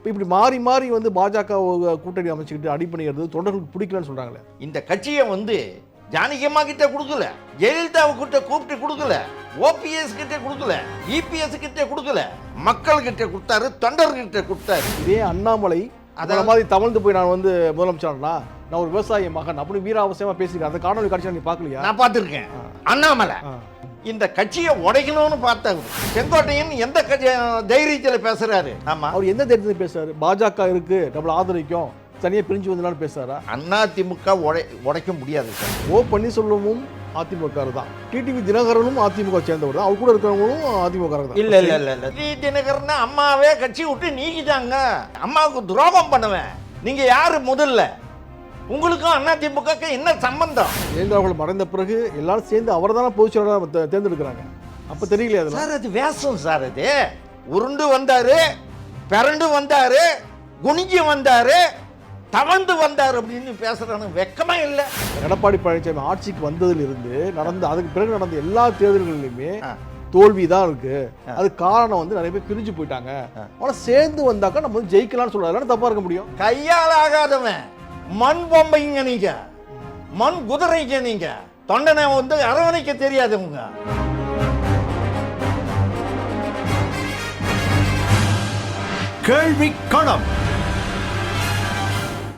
இப்போ இப்படி மாறி மாறி வந்து பாஜக கூட்டணி அமைச்சுக்கிட்டு அடி பண்ணிக்கிறது தொண்டர்களுக்கு பிடிக்கலன்னு சொல்றாங்களே? இந்த கட்சியை வந்து ஜானகியம்மா கிட்ட கொடுக்கல ஜெயலலிதாவை கிட்ட கூப்பிட்டு கொடுக்கல ஓபிஎஸ் கிட்ட கொடுக்கல இபிஎஸ் கிட்ட கொடுக்கல மக்கள் கிட்ட கொடுத்தாரு தொண்டர்கிட்ட கொடுத்தாரு. இதே அண்ணாமலை அதாவது- அதே மாதிரி தவழ்ந்து போய் நான் வந்து முதலமைச்சர்னா நான் ஒரு விவசாய மகன் அப்படி வீராவசியமா பேசியிருக்கேன். அந்த காணொலி காட்சி நீ பார்க்கலையா? நான் பார்த்துருக்கேன். அண்ணாமலை. இந்த கட்சியை உடைக்கணும்னு பார்த்தாங்க செங்கோட்டையன் எந்த தைரியத்தில் பேசுறாரு? ஆமா. அவர் எந்த தைரியத்தில் பேசுறாரு? பாஜக இருக்கு நம்மள ஆதரிக்கும் தனியா பிரிஞ்சு வந்தனால பேசுறாரா? அதிமுக உடை உடைக்க முடியாது சார். ஓ பன்னீர்செல்வமும் அதிமுக தான். டிடிவி தினகரனும் அதிமுக சேர்ந்தவர் தான். அவர் கூட இருக்கிறவங்களும் அதிமுக தான். இல்ல இல்ல இல்ல இல்ல. டி தினகரன் அம்மாவே கட்சி விட்டு நீக்கிட்டாங்க. அம்மாவுக்கு துரோகம் பண்ணுவேன். நீங்க யாரு முதல்ல? உங்களுக்கும் அதிமுக என்ன சம்பந்தம்? ஜெயலலிதா அவர்கள் மறைந்த பிறகு எல்லாரும் சேர்ந்து அவர் தானே பொதுச்செயலாளர் தேர்ந்தெடுக்கிறாங்க. அப்ப தெரியலையா அதெல்லாம்? சார் அது வேஷம் சார் அது. உருண்டு வந்தாரு பிறண்டு வந்தாரு குனிஞ்சு வந்தாரு தவழ்ந்து வந்தாரு அப்படின்னு பேசுறானு வெக்கமா இல்லை. எடப்பாடி பழனிசாமி ஆட்சிக்கு வந்ததிலிருந்து நடந்த அதுக்கு பிறகு நடந்த எல்லா தேர்தல்களிலுமே. தோல்வி தான் இருக்கு. அது காரணம் வந்து நிறைய பேர் பிரிஞ்சு போயிட்டாங்க. ஆனா சேர்ந்து வந்தாக்கா நம்ம வந்து ஜெயிக்கலாம்னு சொல்றாரு தப்பா இருக்க முடியும்? கையால் ஆகாதவன். மண் பொம்மைங்க நீங்க. மண் குதிரைங்க நீங்க. தொண்டனை வந்து அரவணைக்க தெரியாதவங்க கேள்வி களம்.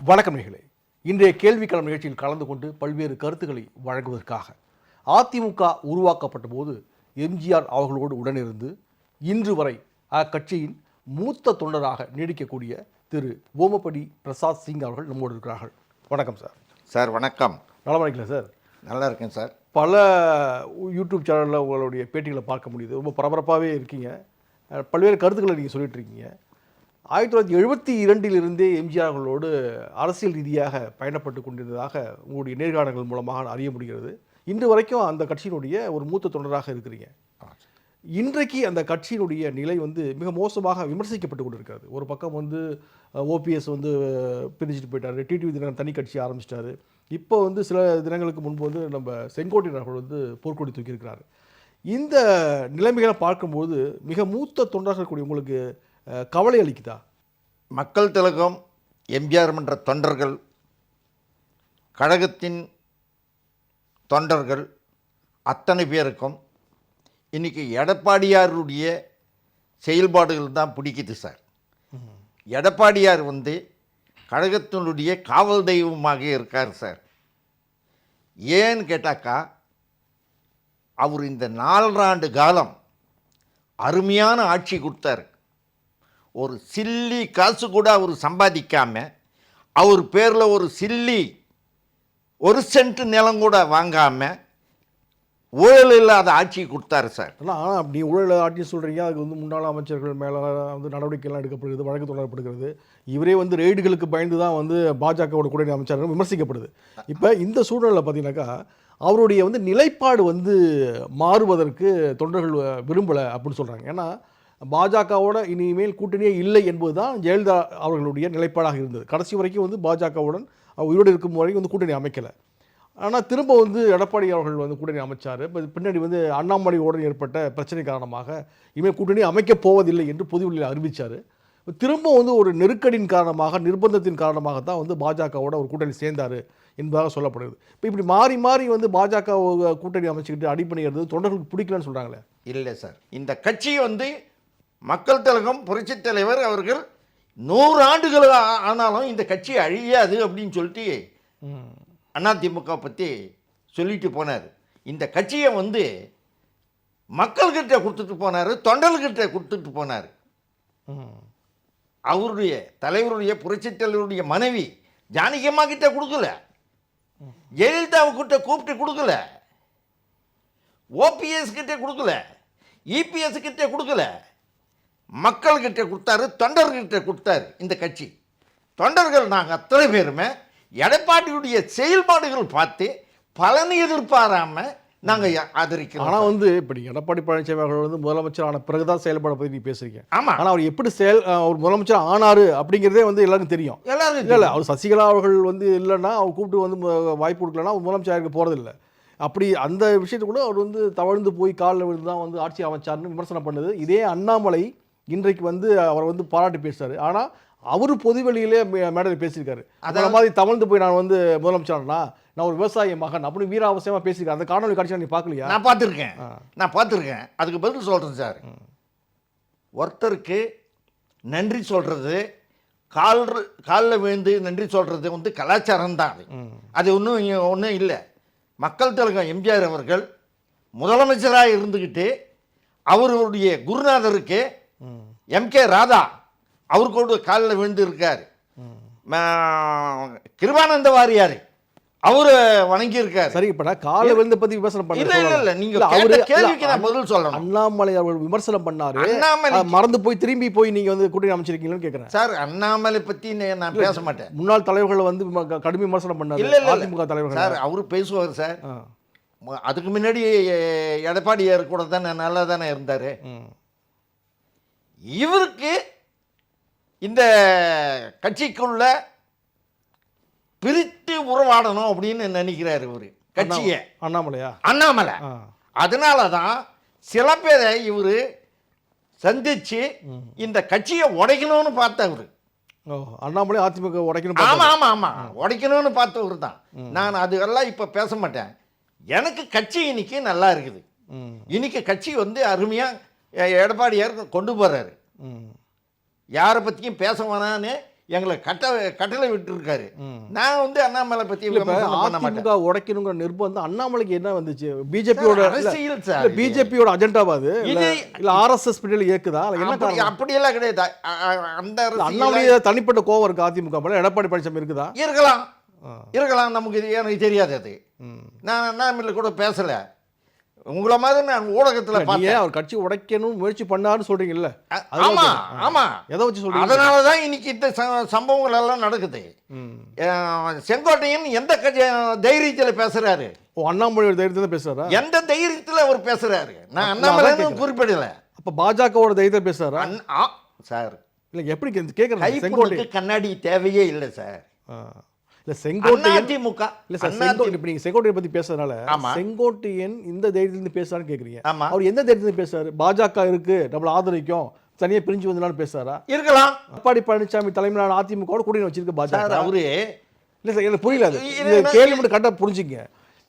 வணக்கம் நிகழே இன்றைய கேள்விக்களம் நிகழ்ச்சியில் கலந்து கொண்டு பல்வேறு கருத்துக்களை வழங்குவதற்காக அதிமுக உருவாக்கப்பட்ட போது எம்ஜிஆர் அவர்களோடு உடனிருந்து இன்று வரை அக்கட்சியின் மூத்த தொண்டராக நீடிக்கக்கூடிய திரு ஓமப்படி பிரசாத் சிங் அவர்கள் நம்மோடு இருக்கிறார்கள். வணக்கம் சார். சார் வணக்கம். நலமா இருக்கீங்களா சார்? நல்லா இருக்கேன் சார். பல யூடியூப் சேனலில் உங்களுடைய பேட்டிகளை பார்க்க முடியுது. ரொம்ப பரபரப்பாகவே இருக்கீங்க. பல்வேறு கருத்துக்களை நீங்கள் சொல்லிட்டு இருக்கீங்க ஆயிரத்தி தொள்ளாயிரத்தி எழுபத்தி இரண்டிலிருந்தே எம்ஜிஆர் அவர்களோடு அரசியல் ரீதியாக பயணப்பட்டு கொண்டிருந்ததாக உங்களுடைய நேர்காணல்கள் மூலமாக அறிய முடிகிறது. இன்று வரைக்கும் அந்த கட்சியினுடைய ஒரு மூத்த தொண்டராக இருக்கிறீங்க. இன்றைக்கு அந்த கட்சியினுடைய நிலை வந்து மிக மோசமாக விமர்சிக்கப்பட்டு கொண்டிருக்கிறது. ஒரு பக்கம் வந்து ஓபிஎஸ் வந்து பிரிஞ்சுட்டு போயிட்டாரு. டிடிவி தினகரன் தனி கட்சி ஆரம்பிச்சிட்டாரு. இப்போ வந்து சில தினங்களுக்கு முன்பு வந்து நம்ம செங்கோட்டையன் அவர்கள் வந்து போர்க்கொடி தூக்கியிருக்கிறார். இந்த நிலைமைகளை பார்க்கும்போது மிக மூத்த தொண்டர்கள் கூடிய உங்களுக்கு கவலை அளிக்குதா? மக்கள் திலகம் எம்ஜிஆர் மன்ற தொண்டர்கள் கழகத்தின் தொண்டர்கள் அத்தனை பேருக்கும் இன்றைக்கி எடப்பாடியாருடைய செயல்பாடுகள் தான் பிடிக்குது சார். எடப்பாடியார் வந்து கழகத்தினுடைய காவல் தெய்வமாக இருக்கார் சார். ஏன்னு கேட்டாக்கா அவர் இந்த நாலராண்டு காலம் அருமையான ஆட்சி கொடுத்தாரு. ஒரு சில்லி காசு கூட அவர் சம்பாதிக்காமல் அவர் பேரில் ஒரு சில்லி ஒரு சென்ட் நிலம் கூட வாங்காமல் ஊழல் இல்லாத ஆட்சி கொடுத்தாரு சார். ஆனால் அப்படி ஊழல் ஆட்சி சொல்கிறீங்க அதுக்கு வந்து முன்னாள் அமைச்சர்கள் மேலே வந்து நடவடிக்கைலாம் எடுக்கப்படுகிறது வழக்கு தொடரப்படுகிறது. இவரே வந்து ரெய்டுகளுக்கு பயந்து தான் வந்து பாஜகவோட கூட்டணி அமைச்சர்கள் விமர்சிக்கப்படுது. இப்போ இந்த சூழ்நிலை பார்த்தீங்கன்னாக்கா அவருடைய வந்து நிலைப்பாடு வந்து மாறுவதற்கு தொண்டர்கள் விரும்பலை அப்படின்னு சொல்கிறாங்க ஏன்னா பாஜகவோட இனிமேல் கூட்டணியே இல்லை என்பது தான் ஜெயலலிதா அவர்களுடைய நிலைப்பாடாக இருந்தது. கடைசி வரைக்கும் வந்து பாஜகவுடன் உயிரோடு இருக்கும் வரைக்கும் வந்து கூட்டணி அமைக்கலை. ஆனால் திரும்ப வந்து எடப்பாடி அவர்கள் வந்து கூட்டணி அமைச்சார். இப்போ பின்னாடி வந்து அண்ணாமலையோடு ஏற்பட்ட பிரச்சனை காரணமாக இனிமேல் கூட்டணி அமைக்கப் போவதில்லை என்று பொதுவெளியில் அறிவித்தார் திரும்ப வந்து ஒரு நெருக்கடியின் காரணமாக நிர்பந்தத்தின் காரணமாக தான் வந்து பாஜகவோட ஒரு கூட்டணி சேர்ந்தார் என்பதாக சொல்லப்படுது இப்போ இப்படி மாறி மாறி வந்து பாஜக கூட்டணி அமைச்சுக்கிட்டு அடி பண்ணிக்கிறது தொண்டர்களுக்கு பிடிக்கலன்னு சொல்கிறாங்களே இல்லை சார். இந்த கட்சி வந்து மக்கள் திலகம் புரட்சித் தலைவர் அவர்கள் நூறு ஆண்டுகள் ஆனாலும் இந்த கட்சி அழியாது அப்படின்னு சொல்லிட்டு அதிமுக பற்றி சொல்லிட்டு போனார். இந்த கட்சியை வந்து மக்கள்கிட்ட கொடுத்துட்டு போனார் தொண்டர்கிட்ட கொடுத்துட்டு போனார். அவருடைய தலைவருடைய புரட்சித் தலைவருடைய மனைவி ஜானகியம்மா கிட்ட கொடுக்கல. ஜெயலலிதாவுக்கிட்ட கூப்பிட்டு கொடுக்கல. ஓபிஎஸ் கிட்ட கொடுக்கல. இபிஎஸ் கிட்ட கொடுக்கல. மக்கள்கிட்ட கொடுத்தாரு தொண்டர்கிட்ட கொடுத்தாரு இந்த கட்சி. தொண்டர்கள் நாங்கள் அத்தனை பேருமே எடப்பாடியுடைய செயல்பாடுகள் பார்த்து பலனை எதிர்பாராம நாங்கள் ஆதரிக்கிறோம் ஆனால் வந்து இப்படி எடப்பாடி பழனிசாமி அவர்கள் வந்து முதலமைச்சர் ஆன பிறகு தான் செயல்பாடை பற்றி நீ பேசுறீங்க. ஆமா. ஆனால் அவர் எப்படி செயல் அவர் முதலமைச்சர் ஆனாரு அப்படிங்கிறதே வந்து எல்லாருக்கும் தெரியும். எல்லாரும் இல்லை அவர் சசிகலா அவர்கள் வந்து இல்லைன்னா அவர் கூப்பிட்டு வந்து வாய்ப்பு கொடுக்கலன்னா அவர் முதலமைச்சர் போகிறதில்ல அப்படி அந்த விஷயத்தை கூட அவர் வந்து தவழ்ந்து போய் காலில் விழுந்து தான் வந்து ஆட்சி அமைச்சார்னு விமர்சனம் பண்ணுது. இதே அண்ணாமலை இன்றைக்கு வந்து அவர் வந்து பாராட்டி பேசுறாரு. ஆனால் அவரு பொதுவெளியிலே மேடையில் பேசியிருக்காரு. அந்த மாதிரி தவழ்ந்து போய் நான் வந்து முதலமைச்சர்னா நான் ஒரு விவசாய மகன் அப்படின்னு வீர அவசியமா பேசியிருக்காரு. அந்த காணொலி காட்சி நீ பார்க்கலையா? நான் பார்த்துருக்கேன். நான் பார்த்துருக்கேன். அதுக்கு பதில் சொல்கிறேன் சார். ஒருத்தருக்கு நன்றி சொல்கிறது கால் காலில் விழுந்து நன்றி சொல்கிறது வந்து கலாச்சாரம் தான் அது. அது ஒன்றும் ஒன்றும் இல்லை. மக்கள் திலகம் எம்ஜிஆர் அவர்கள் முதலமைச்சராக இருந்துக்கிட்டு அவருடைய குருநாதருக்கு எம்கே ராதா அவர் கூட காலில் விழுந்து இருக்கார் கிருபானந்த வாரியார் அவர் வணங்கியிருக்கார். சரி இப்ப நான் காலை விழுந்து பத்தி விமர்சனம் பண்ண இல்ல இல்ல சொல்லல. இல்ல நீங்க இல்ல, கேட்ட அவரு- கேள்விக்கு நான் பதில் சொல்லணும். அண்ணாமலை அவர்கள் விமர்சனம் பண்ணாரு. அண்ணாமலை மறந்து போய் திரும்பி போய் நீங்க வந்து கூட்டணி அமைச்சிருக்கீங்கன்னு கேக்குறேன். சார் அண்ணாமலை பத்தி நே- நான் பேச மாட்டேன் முன்னாள் தலைவர்கள் வந்து கடுமை விமர்சனம் பண்ணாரு. இல்ல இல்ல அதிமுக தலைவர்கள். சார் அவரு பேசுவார் சார். அதுக்கு முன்னாடி எடப்பாடியார் கூட தானே நல்லா தானே இருந்தாரு. இவருக்கு இந்த கட்சிக்குள்ள பிரித்து உறவாடணும் அப்படின்னு நினைக்கிறாரு இவரு. கட்சியை. அண்ணாமலையா? அண்ணாமலை. அதனால தான் சில பேரை இவர் சந்திச்சு இந்த கட்சியை உடைக்கணும்னு பார்த்தவர். ஓ அண்ணாமலை அதிமுக உடைக்கணும் ஆமா பார்த்தாரு. ஆமா. ஆமா உடைக்கணும்னு பார்த்தவர் தான். நான் அதுக்கெல்லாம் இப்ப பேச மாட்டேன். எனக்கு கட்சி இன்னைக்கு நல்லா இருக்குது. இன்னைக்கு கட்சி வந்து அருமையா எ- எடப்பாடியார் கொண்டு போறாரு. ம். யாரை பத்தியும் பேச வேணான்னு எங்களை கட்ட கட்டளை விட்டுருக்காரு. நான் வந்து அண்ணாமலை பத்தி அதிமுக உடைக்கணுங்கிற நிர்பந்தம் அண்ணாமலைக்கு என்ன வந்துச்சு? பிஜேபியோட அரசியல் சார். பிஜேபியோட அஜெண்டாவா அது? இல்ல ஆர்எஸ்எஸ் பின்னாடி இயக்குதா? என்ன அப்படியெல்லாம் கிடையாது. அந்த அண்ணாமலையே தனிப்பட்ட கோவம் இருக்கு அதிமுக மேல? எடப்பாடி பழனிசாமி இருக்குதா? இருக்கலாம். இருக்கலாம். நமக்கு இது எனக்கு தெரியாது அது. நான் அண்ணாமலை கூட பேசல. உங்களை மாதிரி நான் ஊடகத்துல பார்த்தேன். அவர் கட்சி உடைக்கணும் முயற்சி பண்ணாருன்னு சொல்றீங்கல்ல? ஆமா. ஆமா. எதை வச்சு சொல்றீங்க? அதனால தான் இன்னைக்கு இந்த சம்பவங்கள் எல்லாம் நடக்குது. செங்கோட்டையன் எந்த தைரியத்தில் பேசுறாரு? ஓ அண்ணாமலையோட தைரியத்தை தான் பேசுறாரா? எந்த தைரியத்தில் அவர் பேசுறாரு? நான் கேட்கிறேன். குறிப்பிடல. அப்ப பாஜகவோட தைரியத்தை பேசுறாரா? சார். இல்ல எப்படி கே- கேக்குறேன் செங்கோட்டை. கைப்புண்ணுக்கு கண்ணாடி தேவையே இல்லை சார். இல்ல செங்கோட்டையன் அதிமுக இல்ல சார் செங்கோட்டை இப்ப நீங்க செங்கோட்டையை பத்தி பேசுறதுனால. செங்கோட்டையன் இந்த தைரியத்துல இருந்து பேசுறான்னு கேக்குறீங்க. அவர் எந்த தைரியத்துல இருந்து பேசுறாரு? பாஜக இருக்கு நம்மள ஆதரிக்கும் தனியா பிரிஞ்சு வந்தனால பேசுறாரா? இருக்கலாம். எடப்பாடி பழனிசாமி தலைமையிலான அதிமுக கூட்டணி வச்சிருக்க சார் பாஜக அவரு இல்ல சார் எனக்கு புரியல அது. கேள்வி மட்டும் கரெக்டாக புரிஞ்சுங்க.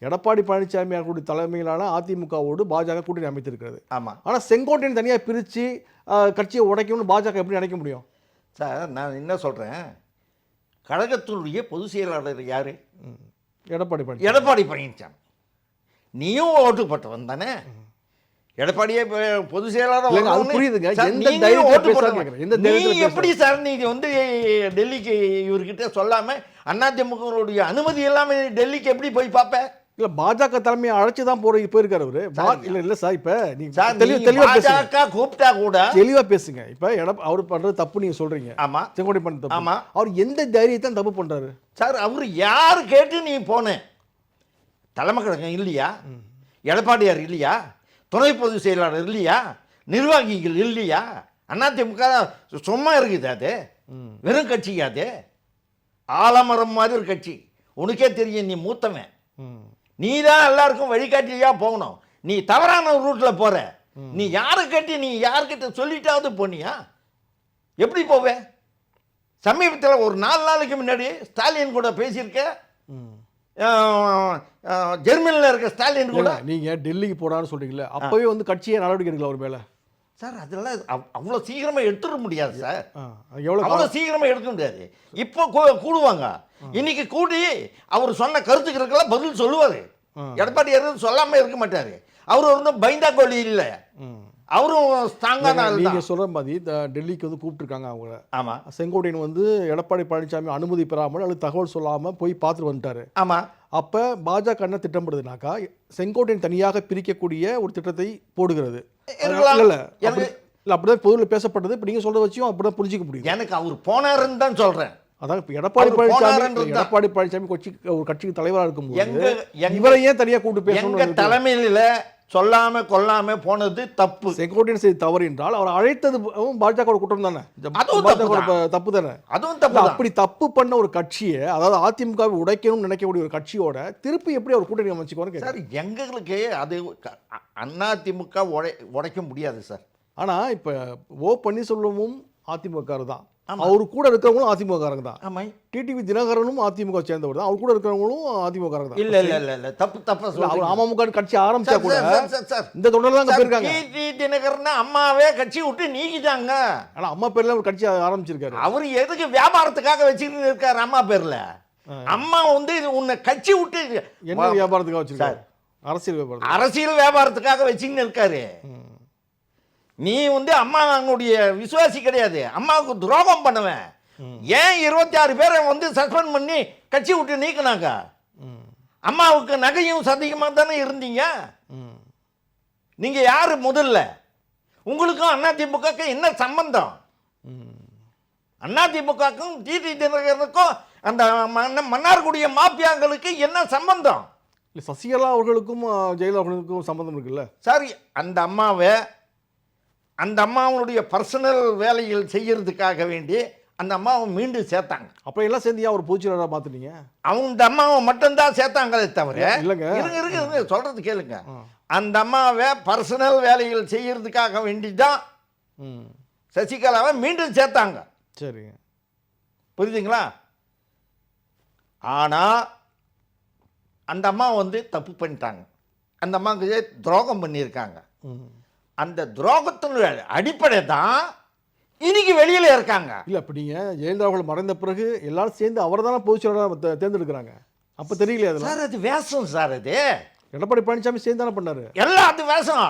எடப்பாடி பழனிசாமி அவர்களுடைய தலைமையிலான அதிமுகவோடு பாஜக கூட்டணி அமைத்திருக்கிறது. ஆமா. ஆனா செங்கோட்டையன் தனியா பிரிச்சு ஆ, கட்சியை உடைக்கணும்னு பாஜக எப்படி நினைக்க முடியும்? சார் நான் என்ன சொல்றேன்? கழகத்தினுடைய பொதுச் செயலாளர் யாரு? எடப்பாடி பழனிசாமி. எடப்பாடி பழனிசாமி. நீயும் ஓட்டு போட்டவன் தானே? எடப்பாடியே பொதுச் செயலாளர் அது புரியுதுங்க. எந்த நீ எப்படி சார் நீங்க வந்து டெல்லிக்கு இவர்கிட்ட சொல்லாம அதிமுகவுடைய அனுமதி இல்லாம டெல்லிக்கு எப்படி போய் பார்ப்ப? இல்ல பாஜக தலைமையை அழைச்சு தான் போற போயிருக்காரு அவரு. இல்ல இல்ல சார் இப்ப நீங்க சார் தெளிவா தெளிவா பேசுங்க. பாஜக கூப்பிட்டா கூட தெளிவா பேசுங்க. இப்ப எடப் அவர் பண்றது தப்பு நீங்க சொல்றீங்க. ஆமா. செங்கோட்டை பண்ண தப்பு. ஆமா. அவர் எந்த தைரியத்தை தப்பு பண்றாரு. சார் அவர் யார் கேட்டு நீ போன? தலைமை கழகம் இல்லையா? எடப்பாடியார் இல்லையா? துணை பொதுச் செயலாளர் இல்லையா? நிர்வாகிகள் இல்லையா? அதிமுக சும்மா இருக்குது அது. வெறும் கட்சி அது. ஆலமரம் மாதிரி ஒரு கட்சி. உனக்கே தெரியும் நீ மூத்தவன். நீ தான் எல்லாருக்கும் வழிகாட்டியா போகணும். நீ தவறான ரூட்ல போற. நீ யாரை கேட்டு நீ யார்கிட்ட சொல்லிட்டாவது போனியா? எப்படி போவே? சமீபத்தில் ஒரு நாலு நாளைக்கு முன்னாடி ஸ்டாலின் கூட பேசியிருக்க. ம். அஹ், அஹ், ஜெர்மனியில் இருக்க ஸ்டாலின் கூட. ஏங்க, நீங்க டெல்லிக்கு போடான்னு சொல்றீங்கல்ல அப்பவே வந்து கட்சியை நடவடிக்கை எடுக்கல அவர் மேல? சார் அதெல்லாம் அவ்- அவ்வளோ சீக்கிரமா எடுத்துட முடியாது சார். எவ்வளவு அவ்வளோ காலம்? சீக்கிரமா எடுக்க முடியாது. இப்போ கூடுவாங்க. இன்னைக்கு கூடி அவர் சொன்ன கருத்துக்களுக்கெல்லாம் பதில் சொல்லுவாரு. ஆ. எடப்பாடியார் சொல்லாம இருக்க மாட்டாரு. அவர் ஒன்றும் பைந்தா கோழி இல்லை. அவரும் ஸ்ட்ராங்கான நீங்க சொல்ற மாதிரி டெல்லிக்கு வந்து கூப்பிட்டுருக்காங்க அவங்கள. ஆமா. செங்கோட்டையன் வந்து எடப்பாடி பழனிசாமி அனுமதி பெறாமல் அல்லது தகவல் சொல்லாம போய் பார்த்துட்டு வந்துட்டாரு. ஆமா. அப்ப பாஜக என்ன திட்டமிடுதுனாக்கா செங்கோட்டையன் தனியாக பிரிக்கக்கூடிய ஒரு திட்டத்தை போடுகிறது. இருக்கலாம். இல்ல இல்ல அப்படிதான் பொதுவில் பேசப்பட்டது. இப்ப நீங்க சொல்ற வச்சும் அப்படிதான் புரிஞ்சுக்க முடியுது. எனக்கு அவர் போனாருன்னு தான் சொல்றேன். அதான் இப்ப எடப்பாடி பழனிசாமி. எடப்பாடி பழனிசாமி கட்சி ஒரு கட்சிக்கு தலைவரா இருக்கும்போது எங்க எங்க இவரை ஏன் தனியா கூட்டு பேசணும் தலைமையில சொல்லாம கொல்லாம போனது தப்பு. செங்கோட்டையன் செய்த தவறு என்றால் அவர் அழைத்தது பாஜக குற்றம் தானே. தப்பு தானே. அதுவும் தப்பு அப்படி தப்பு பண்ண ஒரு கட்சியை அதாவது அதிமுகவை உடைக்கணும்னு நினைக்கக்கூடிய ஒரு கட்சியோட திருப்பி எப்படி அவர் கூட்டணி அமைச்சுக்குவாரு கேட்குறேன் சார் எங்களுக்கு அது அதிமுக உடை உடைக்க முடியாது சார். ஆனா இப்ப ஓ பன்னீர்செல்வமும் அதிமுக தான். அவரு கூட இருக்கிறவங்களும் அதிமுக காரங்க தான். ஆமாம். டிடிவி தினகரனும் அதிமுக சேர்ந்தவர் தான் அவர் கூட இருக்கிறவங்களும் அதிமுக காரங்க தான். இல்ல இல்ல இல்ல இல்ல. தப்பு தப்பா அவர். அமமுக கட்சி ஆரம்பிச்சா கூட. இந்த தொடர்ல தான் போயிருக்காங்க. டிடி தினகரன் அம்மாவே கட்சி விட்டு நீக்கிட்டாங்க. ஆனா அம்மா பேர்ல ஒரு கட்சி ஆரம்பிச்சிருக்காரு. அவர் எதுக்கு வியாபாரத்துக்காக வச்சுக்கிட்டு இருக்காரு அம்மா பேர்ல? அம்மா வந்து உன்னை கட்சி விட்டு என்ன வியாபாரத்துக்காக வச்சிருக்காரு? அரசியல் வியாபாரம் அரசியல் வியாபாரத்துக்காக வச்சுக்கின்னு இருக்காரு. நீ வந்து அம்மாவுடைய விசுவாசி கிடையாது. அம்மாவுக்கு துரோகம் பண்ணுவேன். ஏன் இருபத்தி ஆறு பேரை வந்து சஸ்பெண்ட் பண்ணி கட்சி விட்டு நீக்கினாங்க? அம்மாவுக்கு நகையும் சதிகமாக தானே இருந்தீங்க? நீங்க யாரு முதல்ல? உங்களுக்கும் அதிமுகக்கும் என்ன சம்பந்தம்? அதிமுகக்கும் டிடி தினகரனுக்கும் அந்த மன்ன- மன்னார்குடிய மாப்பியாங்களுக்கு என்ன சம்பந்தம்? இல்ல சசிகலா அவர்களுக்கும் ஜெயலலிதா அவர்களுக்கும் சம்பந்தம் இருக்குல்ல? சரி அந்த அம்மாவை அந்த அம்மாவனுடைய பர்சனல் வேலைகள் செய்யறதுக்காக வேண்டி அந்த அம்மாவை மீண்டும் சேர்த்தாங்க. அப்புறம் எல்லாம் சேர்ந்து ஏன் ஒரு பொதுச்செயலாளராக மாத்துனீங்க அவங்க இந்த அம்மாவை மட்டும்தான் சேர்த்தாங்களே தவிர இல்லைங்க. இருங்க இருங்க இருங்க சொல்றது கேளுங்க. அந்த அம்மாவை பர்சனல் வேலைகள் செய்யறதுக்காக வேண்டி தான் சசிகலாவை மீண்டும் சேர்த்தாங்க. சரிங்க. புரியுதுங்களா? ஆனா அந்த அம்மா வந்து தப்பு பண்ணிட்டாங்க. அந்த அம்மாவுக்கு துரோகம் பண்ணியிருக்காங்க. அந்த துரோகத்தினுடைய அடிப்படை தான் இன்னைக்கு வெளியில இருக்காங்க. இல்ல இப்ப நீங்க ஜெயலலிதா அவர்கள் மறைந்த பிறகு எல்லாரும் சேர்ந்து அவர் தானே பொதுச்செயலாளராக தேர்ந்தெடுக்கிறாங்க. அப்ப தெரியலையா அதெல்லாம் சார் அது வேஷம் சார் அது. எடப்பாடி பழனிசாமி சேர்ந்து தானே பண்ணாரு. எல்லாம் அது வேஷம்.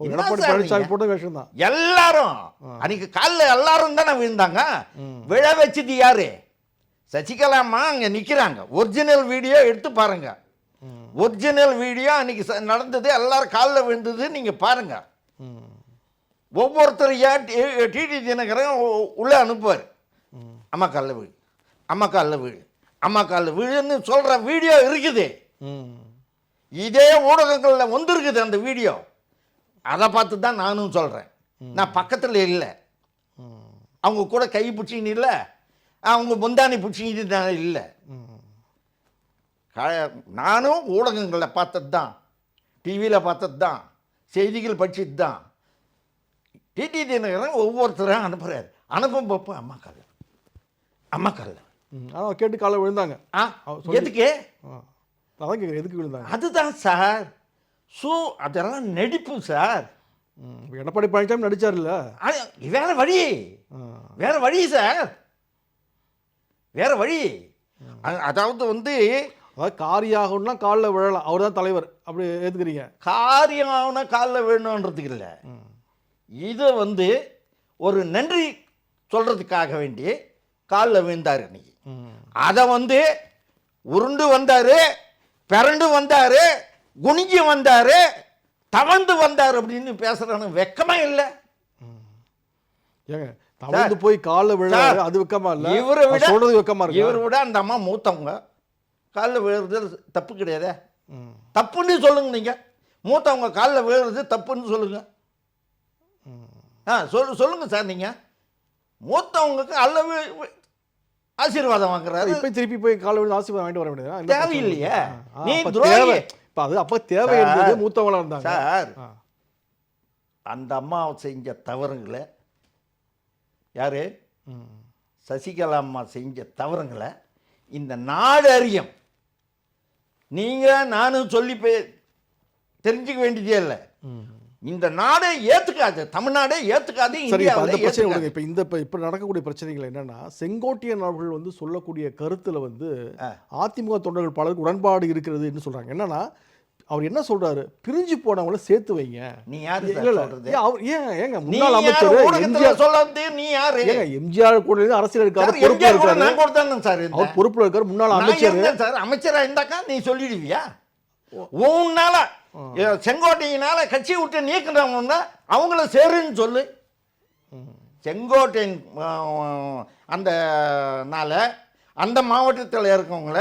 எடப்பாடி பழனிசாமி? போட்ட வேஷம் தான். எல்லாரும். அன்னைக்கு காலில் எல்லாரும் தானே விழுந்தாங்க. விழ வச்சது யாரு? சசிகலாமா அங்க நிக்கிறாங்க. ஒரிஜினல் வீடியோ எடுத்து பாருங்க. ஒரிஜினல் வீடியோ அன்னைக்கு நடந்தது. எல்லாரும் காலில் விழுந்தது நீங்க பாருங்க. ம் ஒவ்வொருத்தரையா டிடி தினகரன் உள்ளே அனுப்புவார். அம்மா காலில் வீடு அம்மா காலில் வீடு அம்மா காலில் விழுன்னு சொல்கிற வீடியோ இருக்குது. இதே ஊடகங்களில் வந்திருக்குது அந்த வீடியோ. அதை பார்த்து தான் நானும் சொல்கிறேன். நான் பக்கத்தில் இல்லை. அவங்க கூட கை பிடிச்சின்னு இல்லை. அவங்க முந்தானி பிடிச்சிக்கிட்டு நான் இல்லை. ம் நானும் ஊடகங்களில் பார்த்தது தான். டிவியில் பார்த்தது தான். செய்திகள் படிச்சது தான். டிடி தினகரன் ஒவ்வொருத்தரும் அனுப்புகிறாரு அனுப்பும் பார்ப்போம் அம்மா காலில். அம்மா ஆனால் கேட்டு காலை விழுந்தாங்க. ஆ எதுக்கு? அதான் கேட்குறேன் எதுக்கு விழுந்தாங்க? அதுதான் சார். ஸோ அதெல்லாம் நடிப்பு சார். எடப்பாடி பழனிசாமி நடிச்சார்ல அது வேற வழி. வேற வழி சார். வேற வழி. அதாவது வந்து அதாவது காரியாகணும்னா காலில் விழலாம். அவர் தான் தலைவர். அப்படி ஏற்றுக்கிறீங்க காரியம் ஆகுன காலில் வேணுன்றதுக்கு இல்லை. இது வந்து ஒரு நன்றி சொல்றதுக்காக வேண்டி காலில் விழுந்தார் இன்னைக்கு அதை வந்து உருண்டு வந்தாரு பிறண்டு வந்தாரு குனிஞ்சு வந்தாரு தவழ்ந்து வந்தார் அப்படின்னு பேசுறானு வெக்கமா இல்லை. ஏங்க தவழ்ந்து போய் காலில் விழாரு சார், அது வெக்கமா இல்ல? இவரை விட சொல்றது வெக்கமா இருக்கு? இவரை விட அந்த அம்மா மூத்தவங்க. காலில் விழுறது தப்பு கிடையாதே. தப்புன்னு சொல்லுங்க நீங்க. மூத்தவங்க காலில் விழுறது தப்புன்னு சொல்லுங்க. ஆ சொல்லு சொல்லுங்க சார் நீங்க. மூத்தவங்களுக்கு அல்ல வி- வி- ஆசீர்வாதம் வாங்குறாரு. இப்ப திருப்பி போய் காலை விழுந்து ஆசீர்வாதம் வாங்கிட்டு வர வேண்டியதா தேவையில்லையே. நீ துரோகி. இப்ப அது அப்ப தேவை இருந்தது மூத்தவங்களா இருந்தாங்க சார். அந்த அம்மா செஞ்ச தவறுங்களை யாரு. சசிகலா அம்மா செஞ்ச தவறுங்களை இந்த நாடு அறியும் நீங்க நானும் சொல்லி பே தெரிஞ்சுக்க வேண்டியதே இல்லை. இந்த நாடே ஏத்துக்காது தமிழ்நாடே ஏத்துக்காது இந்தியாவில் பிரச்சனை இப்ப இந்த இப்ப- இப்ப நடக்கக்கூடிய பிரச்சனைகள் என்னன்னா செங்கோட்டையன் அவர்கள் வந்து சொல்லக்கூடிய கருத்துல வந்து. அதிமுக தொண்டர்கள் பலருக்கு உடன்பாடு இருக்கிறதுன்னு சொல்றாங்க என்னன்னா அவர் என்ன சொல்றாரு? பிரிஞ்சு போனவங்கள சேர்த்து வைங்க. நீ யாரு இல்ல அவர் ஏன் ஏங்க முன்னாள் அமைச்சர் எம்ஜிஆர் சொல்றது? நீ யாரு? ஏங்க எம்ஜிஆர் கூட இருந்து அரசியல் இருக்காரு பொறுப்புல இருக்காரு. நான் கூட தானே சார். அவர் பொறுப்புல இருக்காரு முன்னாள் அமைச்சர். சார் அமைச்சரா இருந்தாக்கா நீ சொல்லிடுவியா? உன்னால செங்கோட்டையினால கட்சி விட்டு நீக்கினவங்க அவங்கள சேருன்னு சொல்லு. செங்கோட்டையின் அந்த நாள அந்த மாவட்டத்தில் இருக்கவங்கள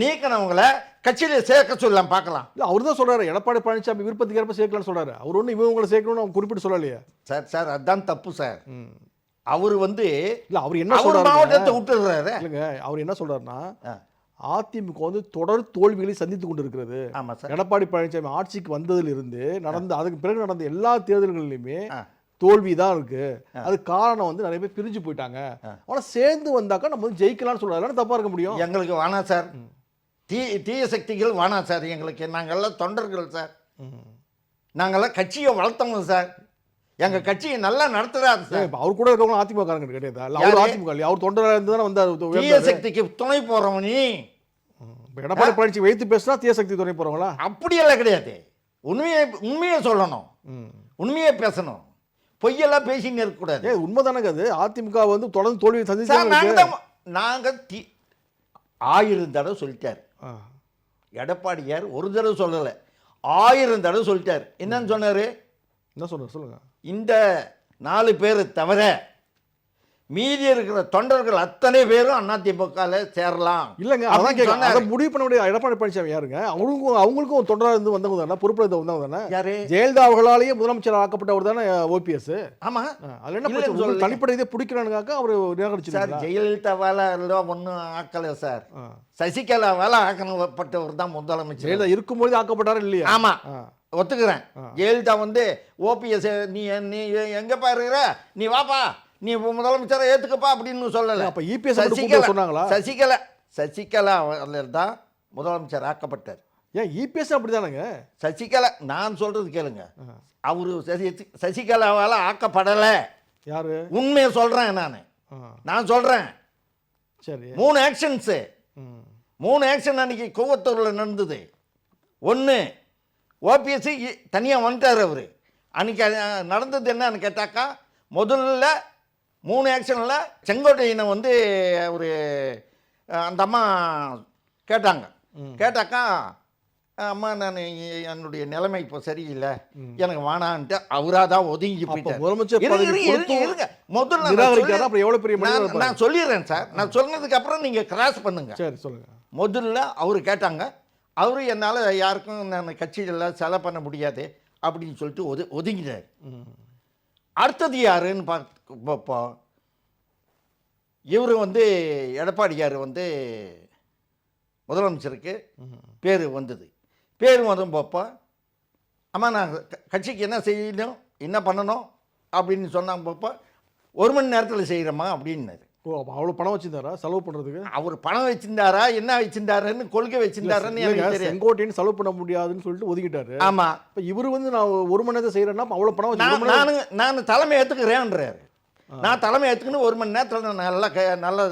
நீக்கினவங்கள கட்சியில சேர்க்க சொல்லலாம் பார்க்கலாம். இல்ல அவர் தான் சொல்றாரு எடப்பாடி பழனிசாமி விருப்பத்துக்கு ஏற்ப சேர்க்கலாம்னு சொல்றாரு. அவர் ஒன்றும் இவங்களை சேர்க்கணும்னு அவங்க குறிப்பிட்டு சொல்லலையே. சார் சார் அதுதான் தப்பு சார். அவர் வந்து இல்ல அவர் என்ன சொல்றாரு மாவட்டத்தை விட்டுடுறாரு. இல்லைங்க அவர் என்ன சொல்றாருன்னா ஆ. அதிமுக வந்து தொடர் தோல்விகளை சந்தித்து கொண்டிருக்கிறது. ஆமா சார். எடப்பாடி பழனிசாமி ஆட்சிக்கு வந்ததிலிருந்து நடந்த அதுக்கு பிறகு நடந்த எல்லா தேர்தல்களிலுமே. தோல்வி தான் இருக்கு. அது காரணம் வந்து நிறைய பேர் பிரிஞ்சு போயிட்டாங்க. ஆனா சேர்ந்து வந்தாக்கா நம்ம வந்து ஜெயிக்கலாம்னு சொல்றாங்க தப்பா இருக்க முடியும்? எங்களுக்கு வேணாம் சார். தீ தீய சக்திகள் வேணாம் சார். எங்களுக்கு நாங்கள்லாம் தொண்டர்கள் சார். நாங்கள்லாம் கட்சியை வளர்த்தவங்க சார். எங்க கட்சியை நல்லா நடத்துறாரு சார். அவர் கூட இருக்கவங்க அதிமுக கிடையாது அவர்? அதிமுக அவர் தொண்டரா இருந்து தானே வந்தார் தீய. சக்திக்கு துணை போறவன். நீ எடப்பாடி பழனிச்சி வைத்து பேசினா தீய சக்தி துணை போறவங்களா? அப்படியெல்லாம் கிடையாது. உண்மையை உண்மையை சொல்லணும். ம். உண்மையை பேசணும். பொய்யெல்லாம் பேசின்னு இருக்கக்கூடாது ஏ உண்மைதானங்க அது. அதிமுக வந்து தொடர்ந்து தோல்வி சார் சந்திச்சாங்க நாங்கள் நாங்கள் தி ஆயிரம் தடவை சொல்லிட்டார். எடப்பாடியார் ஒரு தடவை சொல்லலை. ஆயிரம் தடவை சொல்லிட்டார். என்னன்னு சொன்னார்? என்ன சொல்லுங்க சொல்லுங்க. இந்த நாலு பேர் தவிர மீதி இருக்கிற தொண்டர்கள் அத்தனை பேரும் அதிமுகல சேரலாம். இல்லங்க அதான் அப்படின்னு கேட்க அதை. முடிவு பண்ண முடியாது எடப்பாடி பழனிசாமி யாருங்க? அவங்களுக்கும் அவங்களுக்கும் ஒரு தொண்டரா இருந்து வந்தவங்க தானே பொறுப்புல வந்தவங்க தானே? யாரு? ஜெயலலிதா அவர்களாலேயே முதலமைச்சர் ஆக்கப்பட்டவர் தானே ஓபிஎஸ்? ஆமா. அதுல என்ன பிரச்சனை. தனிப்பட்ட இதே பிடிக்கிறானுக்காக்க அவர் சார் நிராகரிச்சிருக்காங்க ஜெயலலிதாவால ஒன்றும் ஆக்கலை சார். சசிகலாவால ஆக்கப்பட்டவர் தான் முதலமைச்சர். ஜெயலலிதா இருக்கும்போது ஆக்கப்பட்டாரா இல்லையா? ஆமா. ஒத்துக்கிறேன். ஜெயலலிதா வந்து ஓபிஎஸ் நீ நீ எங்கப்பா இருக்கிற நீ வாப்பா. நீ முதலமைச்சரை ஏத்துக்கப்பா அப்படின்னு சொல்லல. அப்ப EPS மட்டும் கூப்பிட சொன்னாங்களா? சசிகலா சசிகலா தான் முதலமைச்சர் ஆக்கப்பட்டார். ஏன் இபிஎஸ் அப்படிதானங்க சசிகலா நான் சொல்றது கேளுங்க. அவரு சசி சசிகலாவால் ஆக்கப்படலை. யாரு? உண்மையை சொல்றேன் நான். நான் சொல்றேன். சரி. மூணு ஆக்ஷன்ஸு. மூணு ஆக்ஷன் அன்னைக்கு கூவத்தூரில் நடந்தது. ஒன்று ஓபிஎஸ்சி தனியாக வந்துட்டார் அவர். அன்னைக்கு அஹ், நடந்தது என்னன்னு கேட்டாக்கா முதல்ல மூணு ஆக்ஷனில் செங்கோட்டையனை வந்து ஒரு அந்த அம்மா கேட்டாங்க. கேட்டாக்கா அம்மா நான் என்னுடைய நிலைமை இப்போ சரியில்லை. எனக்கு வேணான்ட்டு அவராக தான் ஒதுங்கி இருங்க. முதல்ல எவ்வளவு பெரிய நான் சொல்லிடுறேன் சார். நான் சொன்னதுக்கு அப்புறம் நீங்க கிராஸ் பண்ணுங்க. சரி சொல்லுங்க. முதல்ல அவர் கேட்டாங்க. அவரு என்னால் யாருக்கும் நான் கட்சியில் செலை பண்ண முடியாது அப்படின்னு சொல்லிட்டு ஒது ஒதுங்கிட்டார். அடுத்தது யாருன்னு பார்த்து பார்ப்போம் இவர் வந்து எடப்பாடியார் வந்து முதலமைச்சருக்கு பேர் வந்தது. பேர் வரும் பார்ப்போம் அம்மா நான் க- கட்சிக்கு என்ன செய்யணும் என்ன பண்ணணும் அப்படின்னு சொன்னாங்க பார்ப்போம் ஒரு மணி நேரத்தில் செய்கிறேம்மா அப்படின்னாரு. ஓ அப்ப அவ்வளவு பணம் வச்சிருந்தாரா செலவு பண்றதுக்கு? அவர் பணம் வச்சிருந்தாரா என்ன வச்சிருந்தாருன்னு கொள்கை வச்சிருந்தாருன்னு எனக்கு தெரியும் செங்கோட்டையன் செலவு பண்ண முடியாதுன்னு சொல்லிட்டு ஒதுக்கிட்டாரு. ஆமா. இப்ப இவரு வந்து நான் ஒரு மணி நேரத்தை செய்யறேன்னா அப்ப அவ்வளவு பணம் வச்சு ஒரு நான் மணி நேரம் நான் நான் தலைமை ஏற்றுக்கிறேன்றாரு நான் தலைமை ஏற்றுக்குன்னு ஒரு மணி நேரத்தில் நான் நல்ல க நல்ல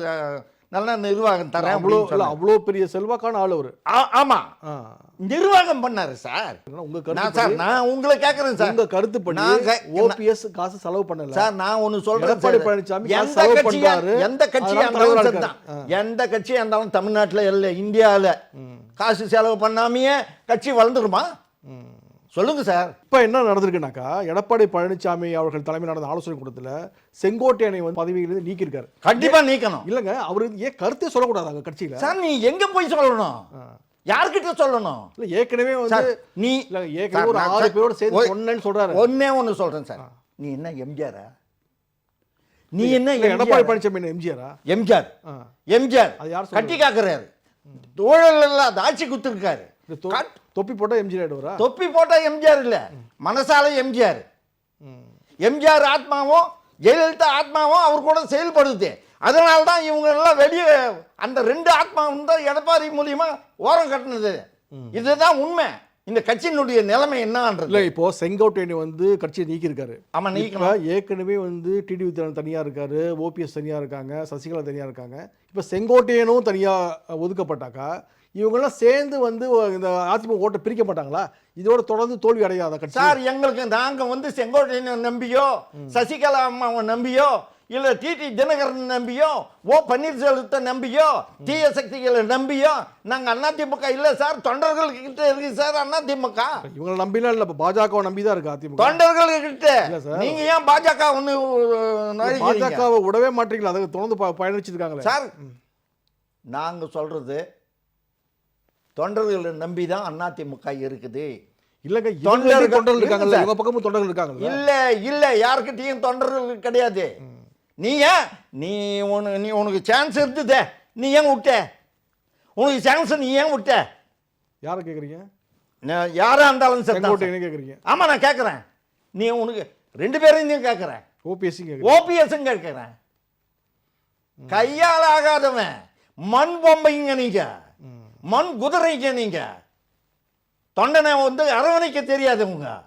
நல்ல நிர்வாகம் தரேன் அவ்வளோ இல்ல. அவ்வளோ பெரிய செல்வாக்கான ஆள் அவரு. ஆ- ஆமா. ஆ. நிர்வாகம் பண்ணாரு சார். உங்க நான் கருத்து சார் நான் உங்களை கேட்குறேன் சார். உங்க கருத்துப்படி நான் கே- ஓபிஎஸ் காசு செலவு பண்ணல. சார் நான் ஒன்று சொல்றேன் எடப்பாடி. பழனிசாமி எந்த செலவு கட்சியா பண்றாரு, எந்த கட்சியா அதனால தலைவரா இருந்தாலும். சரிதான் எந்த கட்சியா இருந்தாலும் தமிழ்நாட்டில் இல்லை இந்தியாவில் காசு செலவு பண்ணாமையே கட்சி வளர்ந்துருமா? சொல்லுங்க சார். இப்ப என்ன நடந்திருக்குனாக்கா எடப்பாடி பழனிசாமி அவர்கள் தலைமையில் நடந்த ஆலோசனை கூட்டத்துல செங்கோட்டையனை வந்து பதவியிலிருந்து நீக்கியிருக்காரு. கண்டிப்பா நீக்கணும். இல்லங்க அவரு ஏன் கருத்தே சொல்லக்கூடாது அங்க கட்சியில? சார் நீ எங்க போய் சொல்லணும்? யார்கிட்ட சொல்லணும்? இல்ல ஏற்கனவே வந்து நீ இல்ல ஏற்கனவே ஒரு ஆறு பேரோட சேர்ந்து ஒ- சொன்னேன்னு சொல்றாரு. ஒண்ணே ஒண்ணு சொல்றேன் சார். நீ என்ன எம்ஜிஆரா நீ என்ன எடப்பாடி பழனிசாமி எம்ஜிஆரா. எம்ஜிஆர். எம்ஜிஆர். அது யார் சொல்றது? கட்டி காக்குறாரு அது ஆட்சி குத்துருக்காரு தொப்பி போட்டா எம்ஜிஆர் ஆயிடுவாரா தொப்பி போட்டா எம்ஜிஆர் இல்ல. மனசால எம்ஜிஆர் எம்ஜிஆர் ஆத்மாவும் ஜெயலலிதா ஆத்மாவும் அவர் கூட செயல்படுது. அதனால தான் இவங்க எல்லாம் வெளியே அந்த ரெண்டு ஆத்மாவும் தான் எடப்பாடி மூலியமா ஓரம் கட்டினது. இதுதான் உண்மை. இந்த கட்சியினுடைய நிலைமை இல்ல என்னன்றது இப்போ செங்கோட்டையனை வந்து கட்சியை நீக்கியிருக்காரு. ஆமா இப்ப நீக்கணும். ஏற்கனவே வந்து டிடி வித்யானந்த் தனியா இருக்காரு ஓபிஎஸ் தனியா இருக்காங்க சசிகலா தனியா இருக்காங்க. இப்ப செங்கோட்டையனும் தனியா ஒதுக்கப்பட்டாக்கா இவங்கெல்லாம் சேர்ந்து வந்து இந்த அதிமுக ஓட்டை பிரிக்க மாட்டாங்களா? இதோட தொடர்ந்து தோல்வி அடையாத கட்சி. சார் எங்களுக்கு நாங்க வந்து செங்கோட்டையனை நம்பியோ சசிகலா அம்மாவை நம்பியோ இல்ல டிடி தினகரன் நம்பியோ ஓ பன்னீர்செல்வத்தை நம்பியோ தீய சக்திகளை நம்பியோ நாங்க அதிமுக இல்ல சார் தொண்டர்கள் கிட்ட இருக்கு சார் அதிமுக. இவங்களை நம்பிலாம் இல்ல பாஜகவை நம்பி தான் இருக்கு அதிமுக. தொண்டர்கள் கிட்ட இல்ல சார். நீங்க ஏன் பாஜக நுழைக்கிறீங்க? பாஜகவை விடவே மாட்டீங்களா? அதை தொடர்ந்து பயணிச்சிருக்காங்களே சார் நாங்க சொல்றது தொண்டர்களை நம்பி தான் அதிமுக இருக்குது. இல்லங்க தொண்டர்கள் தொண்டர்கள் இருக்காங்கல்ல. இவங்க பக்கமும் தொண்டர்கள் இருக்காங்கல்ல இல்ல இல்ல யாருக்கிட்டையும் தொண்டர்கள் கிடையாது. நீ ஏன்? நீ உன நீ உனக்கு சான்ஸ் இருந்ததே நீ ஏன் விட்ட? உனக்கு சான்ஸ் நீ ஏன் விட்ட? யாரை கேக்குறீங்க? நான் யாரா இருந்தாலும் சரி தான் சார். செங்கோட்டையனை கேக்குறீங்க. ஆமா நான் கேட்குறேன் நீ உனக்கு ரெண்டு பேரையும் கேட்குறேன் ஓபிஎஸ்சி ஓபிஎஸ்ஸும் கேட்குறேன் கையால் ஆகாதவன் மண் பொம்மைங்க நீங்க மண் குதிரைங்க நீங்க. தொண்டனை வந்து அரவணைக்க தெரியாதவங்க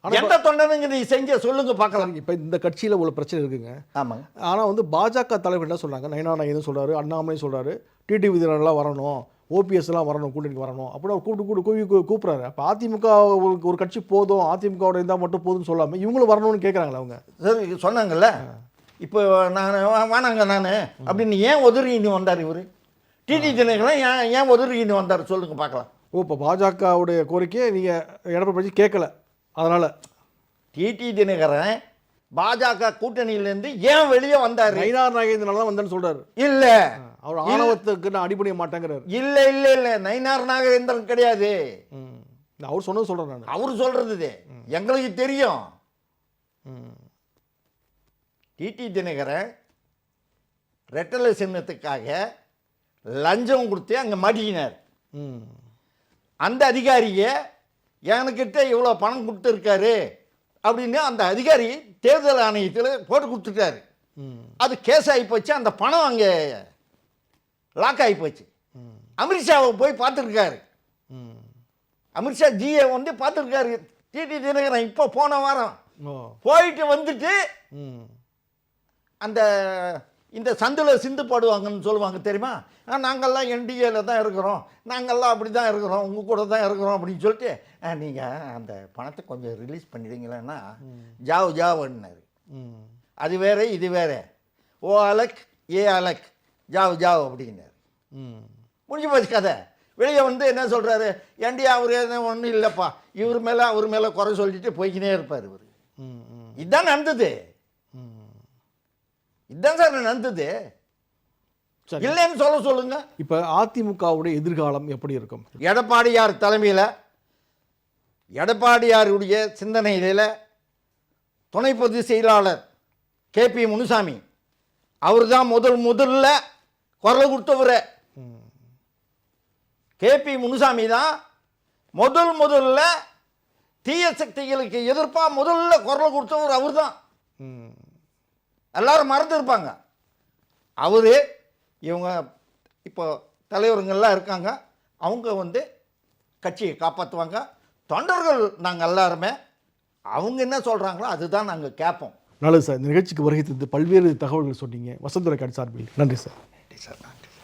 ஆனா எந்த தொண்டனுங்க நீ செஞ்ச சொல்லுங்க பார்க்கலாம். இப்போ இந்த கட்சியில் உள்ள பிரச்சனை இருக்குங்க. ஆமாங்க. ஆனால் வந்து பாஜக தலைவர் என்ன சொல்றாங்க? நயனா நாயகன் சொல்றாரு அண்ணாமலை சொல்றாரு டிடி விதினர்லாம் வரணும் ஓபிஎஸ் எல்லாம் வரணும் கூட்டணிக்கு வரணும் அப்படின்னு அவர் கூப்பிட்டு கூப்பிட்டு கூவி கூப்பிடுறாரு. அப்போ அதிமுக ஒரு ஒரு கட்சி போதும் அதிமுகவோட இருந்தால் மட்டும் போதும்னு சொல்லாமல் இவங்களும் வரணும்னு கேட்குறாங்களா அவங்க? சரி சொன்னாங்கல்ல? இப்போ நான் வா- வானாங்க நான். அப்படின்னு ஏன் ஒதுரின்னு வந்தார் இவர்? டிடி தினகரன் ஏன் ஏன் ஒதுரின்னு வந்தார்? சொல்லுங்க பார்க்கலாம். ஓ இப்போ பாஜகவுடைய கோரிக்கையை நீங்கள் எடப்பாடி பற்றி கேட்கல. அதனால். டிடி தினகரன் பாஜக கூட்டணியிலேருந்து ஏன் வெளியே வந்தார்? நயினார் நாகேந்திரனால தான் வந்தேன்னு சொல்றாரு. இல்ல. அவர் ஆணவத்துக்கு நான் அடிபணிய மாட்டேங்கிறாரு. இல்ல இல்ல இல்ல. நயினார் நாகேந்திரன் கிடையாது. அவர் சொன்னது சொல்கிறேன் நான். அவர் சொல்றது எங்களுக்கு தெரியும். டிடி தினகரன் ரெட்டலை சின்னத்துக்காக லஞ்சம் கொடுத்து அங்கே மாட்டிக்கினார் அந்த அதிகாரியை என்கிட்ட இவ்வளோ பணம் கொடுத்துருக்காரு அப்படின்னு அந்த அதிகாரி தேர்தல் ஆணையத்தில் போட்டு கொடுத்துட்டாரு. அது கேஸ் ஆகி போச்சு அந்த பணம் அங்கே லாக் ஆகி போச்சு. அமித்ஷாவை போய் பார்த்துருக்காரு. அமித்ஷா ஜியை வந்து பார்த்துருக்காரு. டிடி தினகரன் இப்போ போன வாரம் போயிட்டு வந்துட்டு அந்த இந்த சந்தில் சிந்து போடுவாங்கன்னு சொல்லுவாங்க தெரியுமா? நாங்கள்லாம் என்டிஏல தான் இருக்கிறோம். நாங்கள்லாம் அப்படி தான் இருக்கிறோம். உங்கள் கூட தான் இருக்கிறோம் அப்படின்னு சொல்லிட்டு நீங்கள் அந்த பணத்தை கொஞ்சம் ரிலீஸ் பண்ணிடுங்களேன்னா ஜாவ் ஜாவுன்னாரு ம். அது வேற இது வேற. ஓ அலக் ஏ அலக் ஜாவ் ஜாவ் அப்படின்னாரு. ம். முடிஞ்சு போச்சு கதை. வெளியே வந்து என்ன சொல்கிறாரு ஏண்டி அவர் ஒன்றும் இல்லைப்பா. இவர் மேலே அவர் மேலே குறை சொல்லிட்டு போய்க்கினே இருப்பார் இவர். இதுதான் நடந்தது. இதுதான் சார் நடந்தது. இல்லைன்னு சொல்ல சொல்லுங்க. இப்போ அதிமுகவுடைய எதிர்காலம் எப்படி இருக்கும்? எடப்பாடியார் தலைமையில் எடப்பாடியாருடைய சிந்தனையில துணை பொதுச் செயலாளர் கேபி முனுசாமி அவர் தான் முதல் முதல்ல குரல் கொடுத்தவர். ம் கேபி முனுசாமி தான் முதல் முதல்ல தீய சக்திகளுக்கு எதிர்ப்பாக முதல்ல குரல் கொடுத்தவர் அவர் தான் எல்லாரும் மறந்துருப்பாங்க அவரு இவங்க இப்போ தலைவருங்கெல்லாம் இருக்காங்க. அவங்க வந்து கட்சியை காப்பாற்றுவாங்க தொண்டர்கள் நாங்கள் எல்லாருமே அவங்க என்ன சொல்கிறாங்களோ அதுதான் நாங்கள் கேட்போம் நல்லது சார். இந்த நிகழ்ச்சிக்கு வருகை தந்து பல்வேறு தகவல்கள் சொன்னீங்க. வசந்துரை கார்டு சார்பில். நன்றி சார். நன்றி சார்.